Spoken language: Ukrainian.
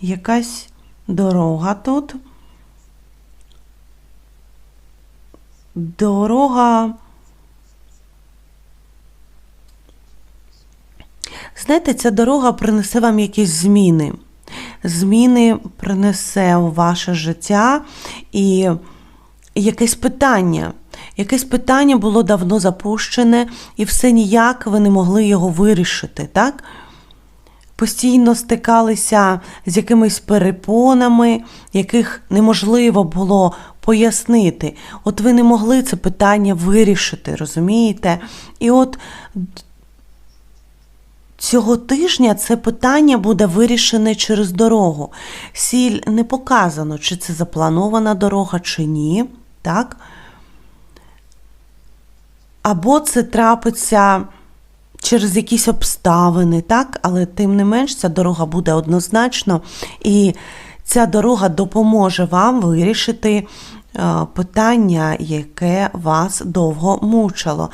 якась дорога тут. Дорога. Знаєте, ця дорога принесе вам якісь зміни. Зміни принесе у ваше життя і якесь питання. Якесь питання було давно запущене, і все ніяк ви не могли його вирішити, так? Постійно стикалися з якимись перепонами, яких неможливо було пояснити. От ви не могли це питання вирішити, розумієте? І от Цього тижня це питання буде вирішене через дорогу. Сіль не показано, чи це запланована дорога, чи ні. Так? Або це трапиться через якісь обставини, так? але тим не менш ця дорога буде однозначно, і ця дорога допоможе вам вирішити е, питання, яке вас довго мучило.